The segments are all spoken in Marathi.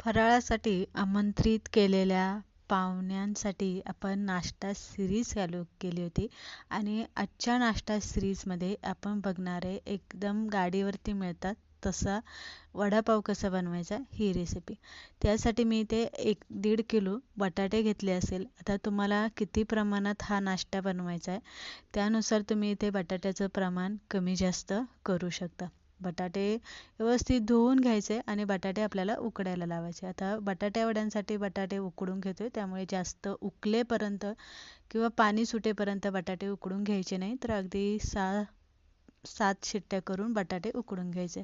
फराळासाठी आमंत्रित केलेल्या पाहुण्यांसाठी आपण नाश्ता सिरीज चालू केली होती. आणि आजच्या नाश्ता सिरीजमध्ये आपण बघणारे एकदम गाडीवरती मिळतात. तसा वडापाव कसा बनवायचा ही रेसिपी त्यासाठी मी इथे एक दीड किलो बटाटे घेतले असेल. आता तुम्हाला किती प्रमाणात हा नाश्ता बनवायचा आहे? त्यानुसार तुम्ही इथे बटाट्याचं प्रमाण कमी जास्त करू शकता. बटाटे व्यवस्थित धुवून घ्यायचे आणि बटाटे आपल्याला उकडायला लावायचे. आता बटाट्या वड्यांसाठी बटाटे उकडून घेतो त्यामुळे जास्त उकलेपर्यंत किंवा पाणी सुटेपर्यंत बटाटे उकडून घ्यायचे नाही तर अगदी सा सात शिट्ट्या करून बटाटे उकडून घ्यायचे.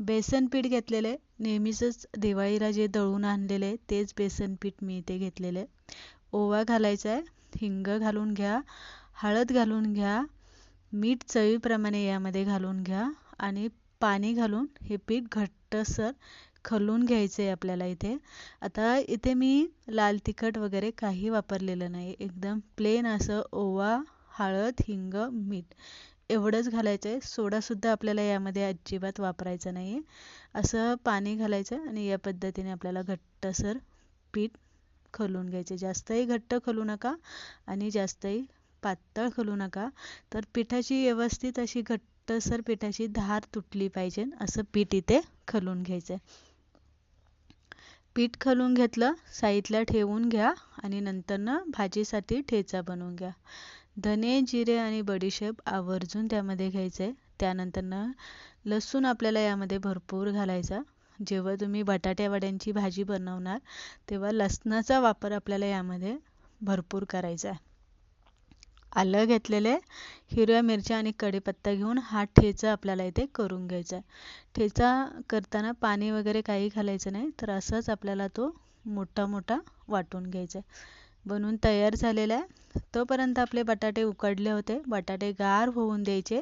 बेसन पीठ घेतलेले नेहमीचंच दिवाळीला जे दळून आणलेले तेच बेसन पीठ मी इथे घेतलेले. ओवा घालायचा आहे हिंग घालून घ्या हळद घालून घ्या मीठ चवीप्रमाणे यामध्ये घालून घ्या आणि पाणी घालून हे पीठ घट्टसर खलून घ्यायचं आहे आपल्याला इथे. आता इथे मी लाल तिखट वगैरे काही वापरलेलं नाही. एकदम प्लेन असं ओवा हळद हिंग मीठ एवढंच घालायचं आहे सोडासुद्धा आपल्याला यामध्ये अजिबात वापरायचं नाही आहे असं पाणी घालायचं आणि या पद्धतीने आपल्याला घट्टसर पीठ खलून घ्यायचे जास्तही घट्ट खलू नका आणि जास्तही पातळ करू नका. तर पिठाची व्यवस्थित अशी घट्टसर पिठाची धार तुटली पाहिजे. असं पीठ इथे खलून घ्यायचं आहे. पीठ खलून घेतलं साईडला ठेवून घ्या आणि नंतरनं भाजीसाठी ठेचा बनवून घ्या. धने जिरे आणि बडीशेप आवर्जून त्यामध्ये घ्यायचं आहे. त्यानंतरनं लसूण आपल्याला यामध्ये भरपूर घालायचा. जेव्हा तुम्ही बटाट्यावड्यांची भाजी बनवणार तेव्हा लसणाचा वापर आपल्याला यामध्ये भरपूर करायचा आहे. आलं घेतलेले हिरव्या मिरच्या आणि कढीपत्ता घेऊन हा ठेचा आपल्याला इथे करून घ्यायचा आहे. ठेचा करताना पाणी वगैरे काही घालायचं नाही तर असंच आपल्याला तो मोठा मोठा वाटून घ्यायचा आहे. बनवून तयार झालेला आहे. तोपर्यंत आपले बटाटे उकडले होते. बटाटे गार होऊन द्यायचे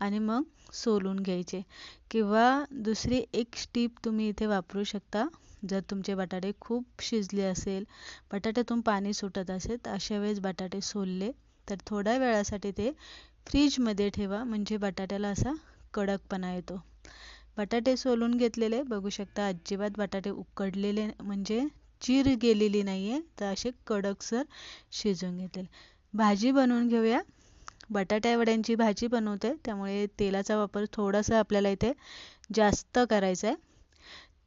आणि मग सोलून घ्यायचे. किंवा दुसरी एक स्टीप तुम्ही इथे वापरू शकता. जर तुमचे बटाटे खूप शिजले असेल बटाट्यातून पाणी सुटत असेल तर अशा वेळेस बटाटे सोलले तर थोड्या वेळासाठी ते फ्रीजमध्ये ठेवा म्हणजे बटाट्याला असा कडकपणा येतो. बटाटे सोलून घेतलेले बघू शकता अजिबात बटाटे उकडलेले म्हणजे चीर गेलेली नाही आहे तर असे कडकसर शिजून घेतलेले. भाजी बनवून घेऊया. बटाट्या वड्यांची भाजी बनवते त्यामुळे तेलाचा वापर थोडासा आपल्याला इथे जास्त करायचा आहे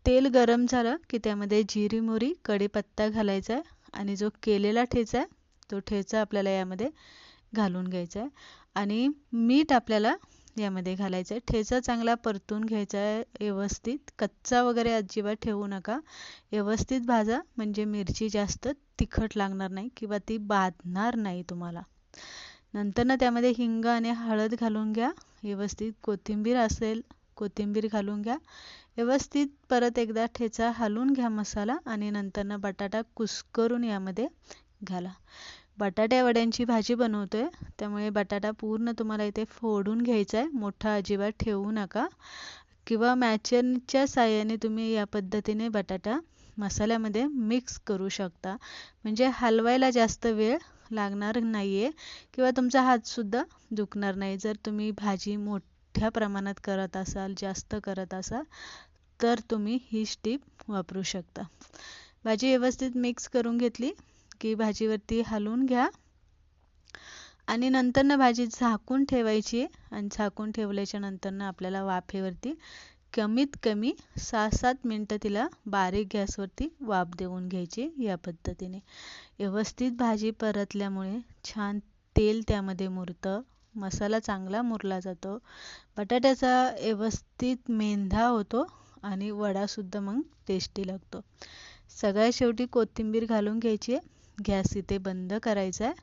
तेल गरम झालं की त्यामध्ये जिरी मोरी कढीपत्ता घालायचा आहे आणि जो केलेला ठेचा आहे तो ठेचा आपल्याला यामध्ये घालून घ्यायचा आहे. आणि मीठ आपल्याला यामध्ये घालायचं आहे. ठेचा चांगला परतून घ्यायचा आहे व्यवस्थित. कच्चा वगैरे अजिबात ठेवू नका. व्यवस्थित भाजा. म्हणजे मिरची जास्त तिखट लागणार नाही किंवा ती बाधणार नाही तुम्हाला. नंतर ना त्यामध्ये हिंग आणि हळद घालून घ्या. व्यवस्थित कोथिंबीर असेल कोथिंबीर घालून घ्या. व्यवस्थित परत एकदा ठेचा हलवून घ्या मसाला आणि नंतरनं बटाटा कुस्करून यामध्ये घाला. बटाट्या वड्यांची भाजी बनवतोय. त्यामुळे बटाटा पूर्ण तुम्हाला इथे फोडून घ्यायचा आहे. मोठा अजिबात ठेवू नका. किंवा मॅचरच्या साह्याने तुम्ही या पद्धतीने बटाटा मसाल्यामध्ये मिक्स करू शकता. म्हणजे हलवायला जास्त वेळ लागणार नाही आहे किंवा तुमचा हातसुद्धा दुखणार नाही. जर तुम्ही भाजी मोठ्या प्रमाणात करत असाल जास्त करत असाल तर तुम्ही ही स्टीप वापरू शकता. भाजी व्यवस्थित मिक्स करून घेतली. की भाजीवरती हलवून घ्या. आणि नंतरनं भाजी झाकून ठेवायची. आणि झाकून ठेवल्याच्या नंतरनं आपल्याला वाफेवरती कमीत कमी सहा सात मिनटं तिला बारीक गॅसवरती वाफ देऊन घ्यायची या पद्धतीने. व्यवस्थित भाजी परतल्यामुळे छान तेल त्यामध्ये मुरतं. मसाला चांगला मुरला जातो. बटाट्याचा व्यवस्थित मेंधा होतो आणि वडासुद्धा मग टेस्टी लागतो. सगळ्यात शेवटी कोथिंबीर घालून घ्यायची. गॅस इथे बंद करायचा आहे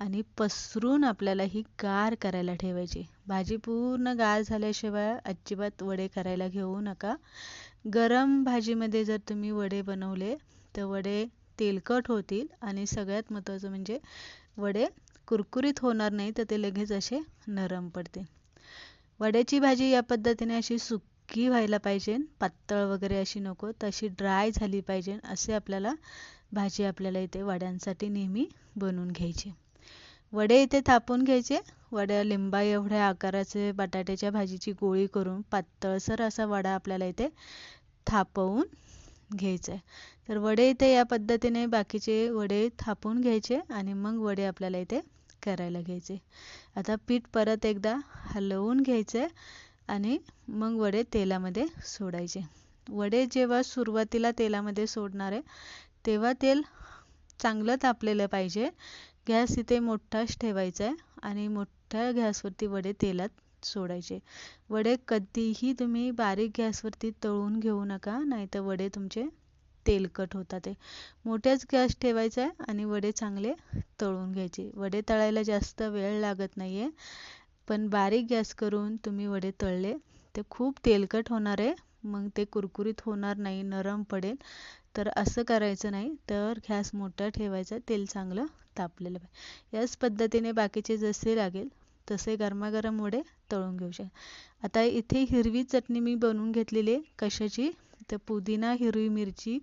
आणि पसरून आपल्याला ही गार करायला ठेवायची. भाजी पूर्ण गार झाल्याशिवाय अजिबात वडे करायला घेऊ नका. गरम भाजीमध्ये जर तुम्ही वडे बनवले तर वडे तेलकट होतील आणि सगळ्यात महत्त्वाचं म्हणजे वडे कुरकुरीत होणार नाही तर ते लगेच असे नरम पडतील वड्याची भाजी या पद्धतीने अशी सुकी व्हायला पाहिजे पातळ वगैरे अशी नको तशी ड्राय झाली पाहिजे असे आपल्याला भाजी आपल्याला इथे वड्यांसाठी नेहमी बनवून घ्यायची. वडे इथे थापून घ्यायचे. वड्या लिंबा एवढ्या आकाराचे बटाट्याच्या भाजीची गोळी करून पातळसर असा वडा आपल्याला इथे थापवून घ्यायचं. आहे तर वडे इथे या पद्धतीने बाकीचे वडे थापून घ्यायचे आणि मग वडे आपल्याला इथे करायला घ्यायचे. आता पीठ परत एकदा हलवून घ्यायचे आणि मग वडे तेलामध्ये सोडायचे. वडे जेव्हा सुरुवातीला तेलामध्ये सोडणार आहे तेव्हा तेल चांगलं तापलेलं पाहिजे. गॅस इथे मोठाच ठेवायचा आहे आणि मोठ्या गॅसवरती वडे तेलात सोडायचे. वडे कधीही तुम्ही बारीक गॅसवरती तळून घेऊ नका नाहीतर वडे तुमचे तेलकट होतात ते मोठ्याच गॅस ठेवायचा आहे आणि वडे चांगले तळून घ्यायचे. वडे तळायला जास्त वेळ लागत नाही आहे पण बारीक गॅस करून तुम्ही वडे तळले ते खूप तेलकट होणार आहे. मग ते कुरकुरीत होणार नाही नरम पडेल. तर असं करायचं नाही. तर गॅस मोठा ठेवायचा तेल चांगलं तापलेलं पाहिजे. याच पद्धतीने बाकीचे जसे लागेल तसे गरमागरम वडे तळून घेऊ शकता आता इथे हिरवी चटणी मी बनवून घेतलेली आहे. कशाची? तर पुदिना हिरवी मिरची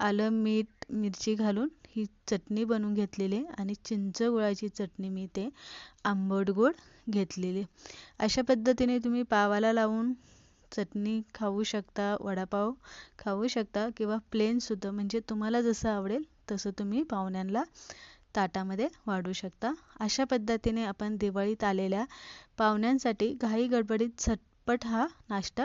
आलं मीठ मिरची घालून ही चटणी बनवून घेतलेली आहे. आणि चिंच गुळाची चटणी मी ते आंबट गोड घेतलेली अशा पद्धतीने तुम्ही पावाला लावून चटणी खाऊ शकता वडापाव खाऊ शकता किंवा प्लेनसुद्धा म्हणजे तुम्हाला जसं आवडेल तसं तुम्ही पाहुण्यांना ताटामध्ये वाढू शकता. अशा पद्धतीने आपण दिवाळीत आलेल्या पाहुण्यांसाठी घाई गडबडीत झटपट हा नाश्ता